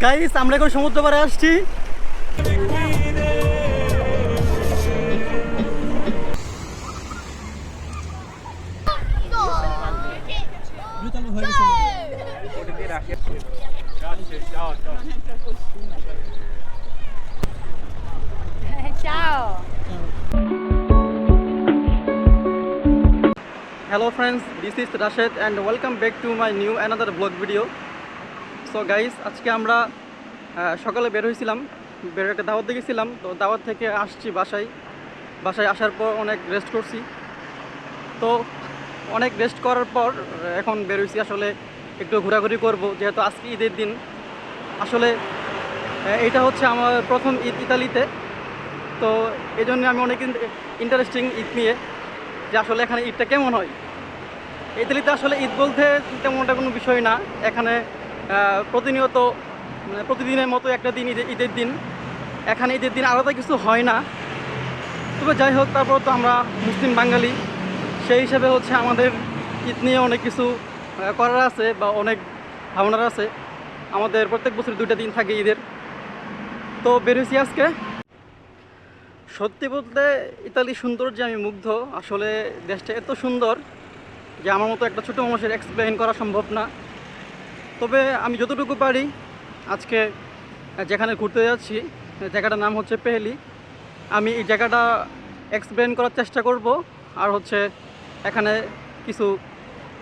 Guys আমরা এখন সমুদ্র পাড়ে আসছি. Hello friends this is Rashed and welcome back to my new another blog video so guys আজকে আমরা সকালে বের হয়েছিলাম। বের একটা দাওয়াত দেখেছিলাম তো দাওয়াত থেকে আসছি বাসায়। বাসায় আসার পর অনেক রেস্ট করছি। তো অনেক রেস্ট করার পর এখন বের হয়েছি। আসলে একটু ঘোরাঘুরি করব, যেহেতু আজকে ঈদের দিন। আসলে এটা হচ্ছে আমার প্রথম ঈদ ইতালিতে। তো এই জন্য আমি অনেক ইন্টারেস্টিং ঈদ নিয়ে, যে আসলে এখানে ঈদটা কেমন হয়। ইতালিতে আসলে ঈদ বলতে তেমনটা কোনো বিষয় না। এখানে প্রতিনিয়ত মানে প্রতিদিনের মতো একটা দিন ঈদের ঈদের দিন। এখানে ঈদের দিন আলাদা কিছু হয় না। তবে যাই হোক, তারপর তো আমরা মুসলিম বাঙালি। সেই হিসাবে হচ্ছে আমাদের ঈদ নিয়ে অনেক কিছু করার আছে বা অনেক ভাবনার আছে। আমাদের প্রত্যেক বছর দুইটা দিন থাকে ঈদের। তো বেরোছি আজকে। সত্যি বলতে ইতালি সুন্দর যে আমি মুগ্ধ। আসলে দেশটা এত সুন্দর যে আমার মতো একটা ছোটো মানুষের এক্সপ্লেন করা সম্ভব না। তবে আমি যতটুকু পারি আজকে যেখানে ঘুরতে যাচ্ছি জায়গাটার নাম হচ্ছে পেহেলি। আমি এই জায়গাটা এক্সপ্লেন করার চেষ্টা করব আর হচ্ছে এখানে কিছু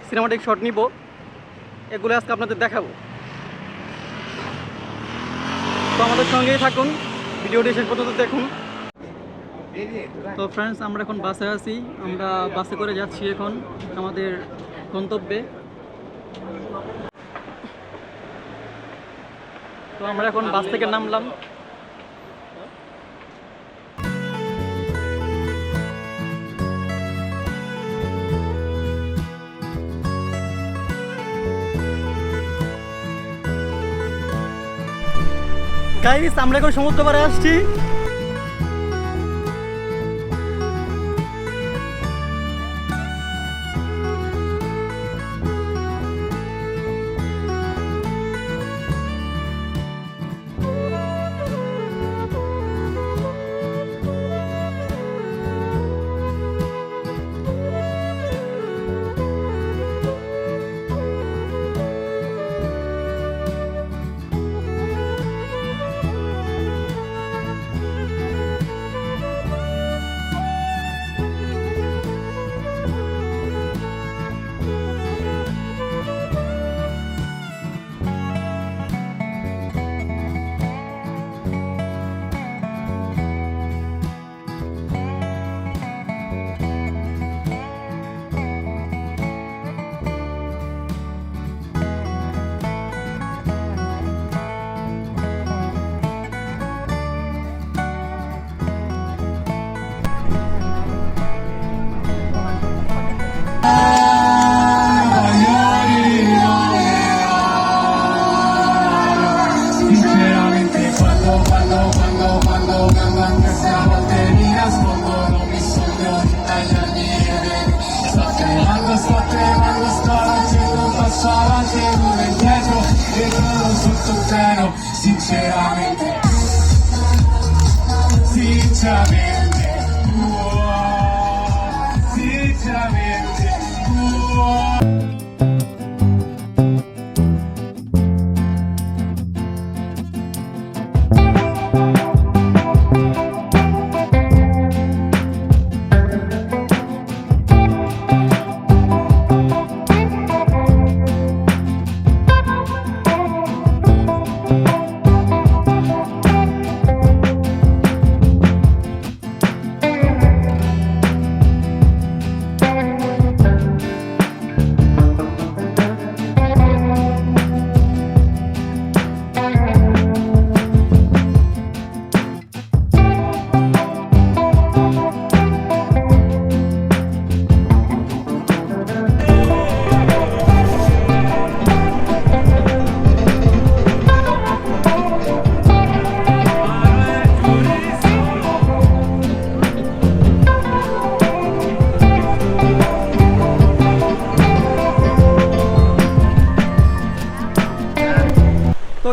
সিনেমাটিক শট নিব। এগুলো আজকে আপনাদের দেখাবো। তো আমাদের সঙ্গেই থাকুন, ভিডিওটি শেষ পর্যন্ত দেখুন। তো ফ্রেন্ডস আমরা এখন বাসে আছি। আমরা বাসে করে যাচ্ছি এখন আমাদের গন্তব্যে। তো আমরা এখন বাস থেকে নামলাম। গাইস আমরা এখন সমুদ্র পাড়ে আসছি।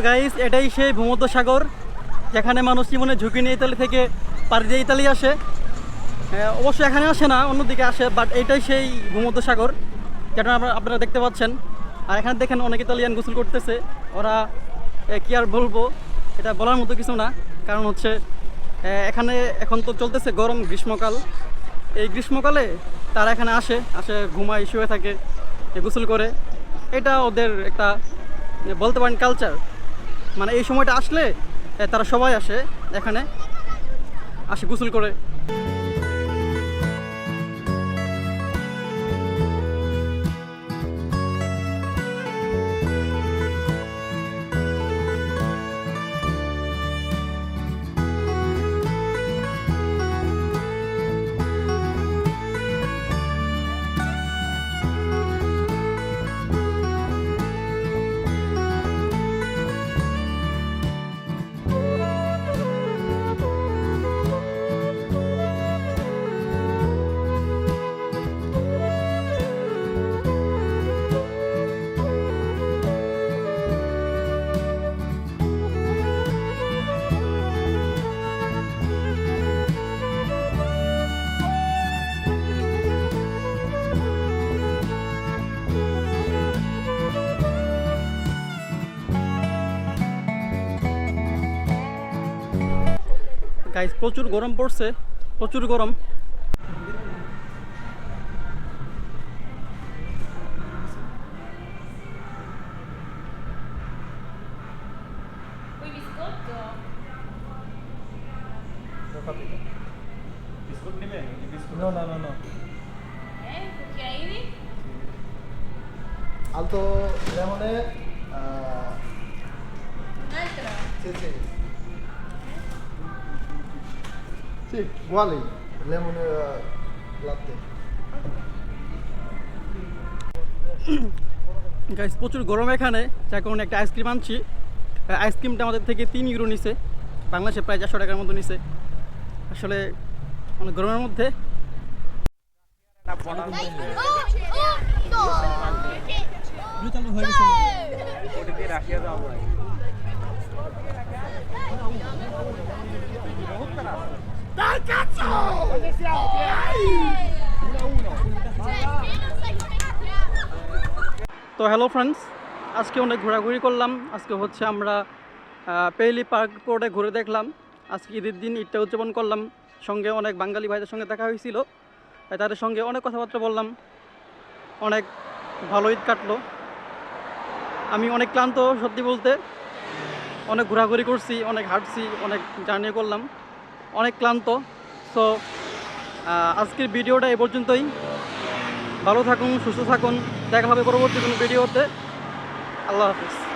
গাইস এটাই সেই ভূমধ্য সাগর যেখানে মানুষ জীবনে ঝুঁকি নিয়ে ইতালি থেকে পাড়ি দিয়ে ইতালি আসে। হ্যাঁ, অবশ্য এখানে আসে না অন্যদিকে আসে বাট এটাই সেই ভূমধ্য সাগর যেটা আপনারা আপনারা দেখতে পাচ্ছেন। আর এখানে দেখেন অনেক ইতালিয়ান গোসল করতেছে ওরা কি আর বলব এটা বলার মতো কিছু না কারণ হচ্ছে এখানে এখন তো চলতেছে গরম গ্রীষ্মকাল। এই গ্রীষ্মকালে তারা এখানে আসে আসে ঘুমায় শুয়ে থাকে গোসল করে। এটা ওদের একটা বলতে পারেন কালচার মানে এই সময়টা আসলে তারা সবাই আসে এখানে আসে গোসল করে। গাইস প্রচুর গরম পড়ছে প্রচুর গরম Vuoi biscotto? No, no, no, no. Eh, cucchiaini? Alto lemone. Uh, Un altro? sì, sì. Uh. Guys প্রচুর গরম এখানে। যার কারণে একটা আইসক্রিম আনছি। আইসক্রিমটা আমাদের থেকে তিন ইউরো নিছে। বাংলাদেশে প্রায় চারশো টাকার মতো নিছে। আসলে অনেক গরমের মধ্যে। তো হ্যালো ফ্রেন্ডস আজকে অনেক ঘোরাঘুরি করলাম। আজকে হচ্ছে আমরা পেইলি পার্ক রোডে ঘুরে দেখলাম। আজকে ঈদের দিন ঈদটা উদযাপন করলাম। সঙ্গে অনেক বাঙালি ভাইদের সঙ্গে দেখা হয়েছিল। তাদের সঙ্গে অনেক কথাবার্তা বললাম। অনেক ভালো ঈদ কাটলো। আমি অনেক ক্লান্ত, সত্যি বলতে। অনেক ঘোরাঘুরি করছি, অনেক হাঁটছি, অনেক জার্নি করলাম। অনেক ক্লান্ত। সো আজকের ভিডিওটা এ পর্যন্তই। ভালো থাকুন, সুস্থ থাকুন। দেখা হবে পরবর্তী কোনো ভিডিওতে। আল্লাহ হাফিজ।